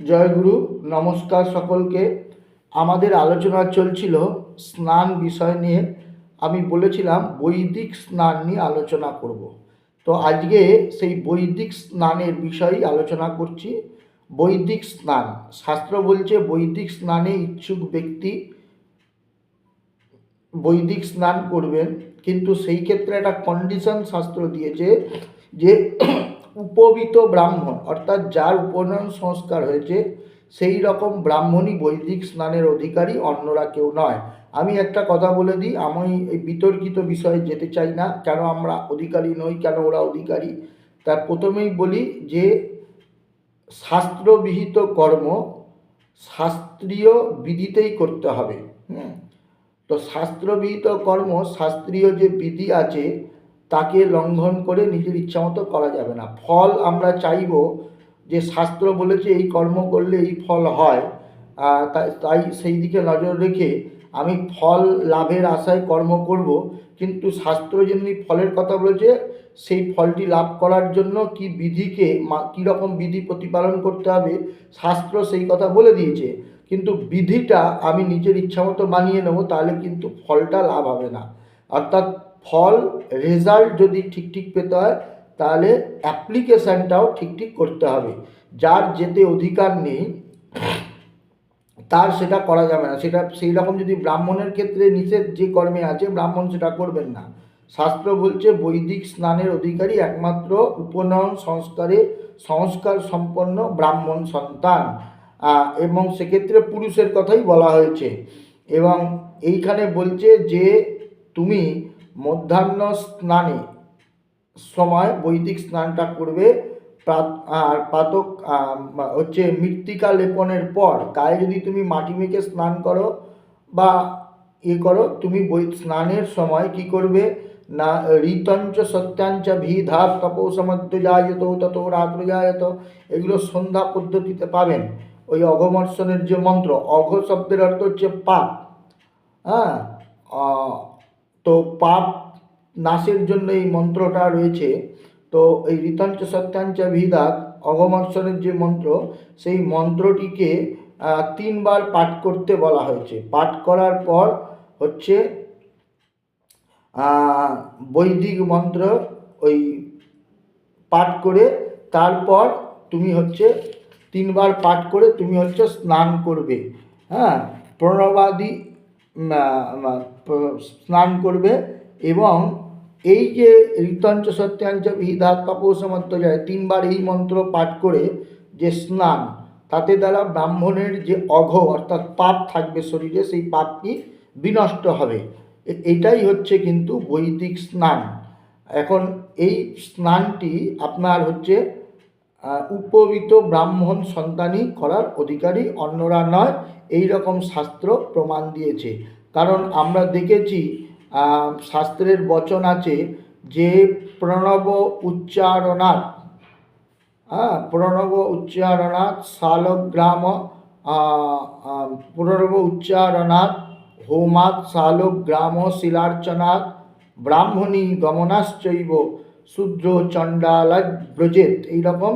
জয়গুরু নমস্কার সকলকে। আমাদের আলোচনা চলছিল স্নান বিষয় নিয়ে। আমি বলেছিলাম বৈদিক স্নান নিয়ে আলোচনা করব। তো আজকে সেই বৈদিক স্নানের বিষয়েই আলোচনা করছি। বৈদিক স্নান, শাস্ত্র বলছে বৈদিক স্নানে ইচ্ছুক ব্যক্তি বৈদিক স্নান করবেন। কিন্তু সেই ক্ষেত্রে একটা কন্ডিশন শাস্ত্র দিয়েছে যে উপবিত ব্রাহ্মণ, অর্থাৎ যার উপনয়ন সংস্কার হয়েছে, সেই রকম ব্রাহ্মণই বৈদিক স্নানের অধিকারী, অন্যরা কেউ নয়। আমি একটা কথা বলে দিই, আমি এই বিতর্কিত বিষয়ে যেতে চাই না। কেন আমরা অধিকারী নই? কেন ওরা অধিকারী? তার প্রথমেই বলি যে, শাস্ত্রবিহিত কর্ম শাস্ত্রীয় বিধিতেই করতে হবে। তো শাস্ত্রবিহিত কর্ম শাস্ত্রীয় যে বিধি আছে তাকে লঙ্ঘন করে নিজের ইচ্ছামতো করা যাবে না। ফল আমরা চাইব যে শাস্ত্র বলেছে, এই কর্ম করলে এই ফল হয়। তাই- সেই দিকে নজর রেখে আমি ফল লাভের আশায় কর্ম করব। কিন্তু শাস্ত্র যেমনি ফলের কথা বলেছে, সেই ফলটি লাভ করার জন্য কি বিধিকে কী রকম বিধি প্রতিপালন করতে হবে, শাস্ত্র সেই কথা বলে দিয়েছে। কিন্তু বিধিটা আমি নিজের ইচ্ছামতো বানিয়ে নেব, তাহলে কিন্তু ফলটা লাভ হবে না। অর্থাৎ ফল রেজাল্ট যদি ঠিক ঠিক পেতে হয়, তাহলে অ্যাপ্লিকেশানটাও ঠিক ঠিক করতে হবে। যার যেতে অধিকার নেই, তার সেটা করা যাবে না। সেটা সেই রকম যদি ব্রাহ্মণের ক্ষেত্রে নিষেধ যে কর্মে আছে, ব্রাহ্মণ সেটা করবেন না। শাস্ত্র বলছে, বৈদিক স্নানের অধিকারী একমাত্র উপনয়ন সংস্কারে সংস্কার সম্পন্ন ব্রাহ্মণ সন্তান। এবং সেক্ষেত্রে পুরুষের কথাই বলা হয়েছে। এবং এইখানে বলছে যে, তুমি মধ্যাহ্ন স্নানে। সময় বৈদিক স্নানটা করবে। আর পাতক হচ্ছে মৃত্তিকা লেপনের পর গায়ে যদি তুমি মাটি মেখে স্নান করো বা ইয়ে করো, তুমি বৈ, স্নানের সময় কি করবে? না, ঋতঞ্চ সত্যাঞ্চ ভিধাত তপৌসমদ্য জায়ত তত রাত্র জায়ত এগুলো সন্ধ্যা পদ্ধতিতে পাবেন। ওই অঘমর্ষণের যে মন্ত্র, অঘ শব্দের অর্থ হচ্ছে পাপ। হ্যাঁ? তো পাপ নাশের জন্য এই মন্ত্রটা রয়েছে। তো এই ঋতাঞ্চ সত্যাঞ্চ ভিদাত অগমর্ষণের যে মন্ত্র, সেই মন্ত্রটিকে তিনবার পাঠ করতে বলা হয়েছে। পাঠ করার পর হচ্ছে বৈদিক মন্ত্র ওই পাঠ করে তারপর তুমি হচ্ছে তিনবার পাঠ করে তুমি হচ্ছে স্নান করবে। হ্যাঁ? প্রণবাদি স্নান করবে এবং এই যে ঋতঞ্চ সত্যাঞ্চ বিধাত তপসমত্ত যায়, তিনবার এই মন্ত্র পাঠ করে যে স্নান, তাতে দ্বারা ব্রাহ্মণের যে অঘ, অর্থাৎ পাপ থাকবে শরীরে, সেই পাপটি বিনষ্ট হবে। এটাই হচ্ছে কিন্তু বৈদিক স্নান। এখন এই স্নানটি আপনার হচ্ছে উপবিত ব্রাহ্মণ সন্তানই করার অধিকারী, অন্যরা নয়। এই রকম শাস্ত্র প্রমাণ দিয়েছে। কারণ আমরা দেখেছি শাস্ত্রের বচন আছে যে প্রণব উচ্চারণাৎ হ্যাঁ প্রণব উচ্চারণাৎ শালগ্রাম প্রণব উচ্চারণাৎ হোমাৎ শালগ্রাম শিলার্চনাৎ ব্রাহ্মণী গমনাশ্চৈব। শূদ্র চণ্ডালা ব্রজেত এইরকম।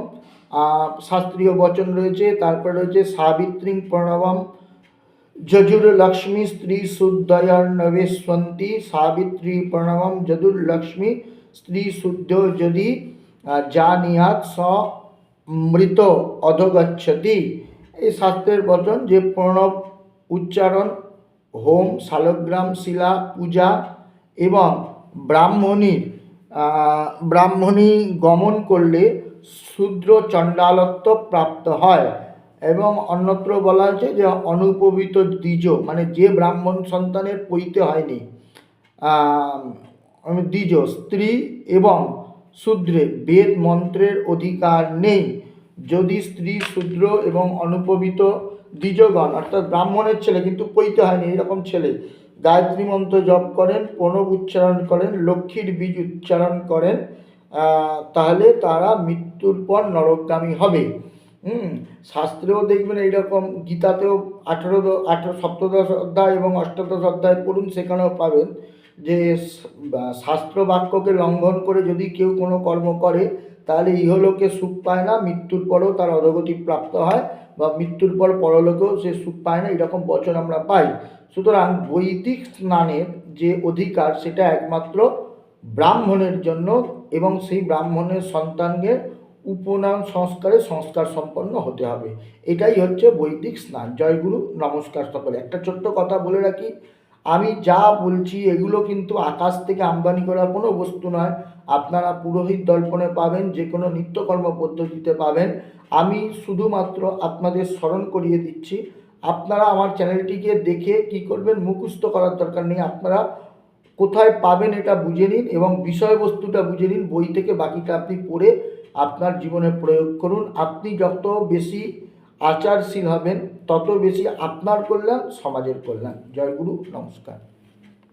শাস্ত্রীয় বচন রয়েছে, তারপর রয়েছে সাবিত্রী, প্রণবম যজুর্লক্ষ্মী স্ত্রী শুদ্ধয়র্ণবেশ্বন্তি সাবিত্রী, প্রণবম যদুর্লক্ষ্মী স্ত্রী শুদ্ধ যদি জানিয়াত, স, মৃত, অধগচ্ছতি। এই শাস্ত্রের বচন যে প্রণব, উচ্চারণ, হোম, শালগ্রাম, শিলা, পূজা এবং ব্রাহ্মণীর ব্রাহ্মণী গমন করলে শূদ্র চণ্ডালত্ব প্রাপ্ত হয়। এবং অন্যত্র বলা হয়েছে যে, অনুপবিত দ্বিজ মানে যে ব্রাহ্মণ সন্তানের পৈতে হয়নি দ্বিজ, স্ত্রী এবং শূদ্রে, বেদ মন্ত্রের অধিকার নেই। যদি স্ত্রী, শূদ্র এবং অনুপবিত দ্বিজগণ, অর্থাৎ ব্রাহ্মণের ছেলে কিন্তু পৈতে হয়নি, এরকম ছেলে গায়ত্রী মন্ত্র জপ করেন, প্রণব উচ্চারণ করেন, লক্ষ্মীর বীজ উচ্চারণ করেন তাহলে তারা মৃত্যুর পর নরকগামী হবে। হুম, শাস্ত্রেও দেখবেন এইরকম, গীতাতেও আঠেরো আঠেরো, সপ্তদশ অধ্যায় এবং অষ্টাদশ অধ্যায় পড়ুন, সেখানেও পাবেন যে শাস্ত্র বাক্যকে লঙ্ঘন করে যদি কেউ কোনো কর্ম করে তাহলে ইহলোকে সুখ পায় না, মৃত্যুর পরেও তার অধগতি প্রাপ্ত হয় বা মৃত্যুর পর পরলোকেও সে সুখ পায় না, এরকম বচন আমরা পাই। সুতরাং বৈদিক স্নানের যে অধিকার সেটা একমাত্র ব্রাহ্মণের জন্য এবং সেই ব্রাহ্মণের সন্তানকে উপনয়ন সংস্কারে সংস্কার সম্পন্ন হতে হবে। এটাই হচ্ছে বৈদিক স্নান। জয়গুরু নমস্কার সকলে। একটা ছোট্ট কথা বলে রাখি। আমি যা বলছি এগুলো কিন্তু আকাশ থেকে আমদানি করা কোনো বস্তু নয়। আপনারা পুরোহিত দর্পণে পাবেন যে কোনো নিত্যকর্ম পদ্ধতিতে পাবেন। আমি শুধুমাত্র আপনাদের স্মরণ করিয়ে দিচ্ছি, আপনারা আমার চ্যানেলটিকে দেখে কি করবেন, মুখস্থ করার দরকার নেই। আপনারা কোথায় পাবেন এটা বুঝে নিন এবং বিষয়বস্তুটা বুঝে নিন। বই থেকে বাকিটা আপনি পড়ে আপনার জীবনে প্রয়োগ করুন। আপনি যত বেশি আচারশীল হবেন, তত বেশি আপনার কল্যাণ, সমাজের কল্যাণ। জয়গুরু, নমস্কার।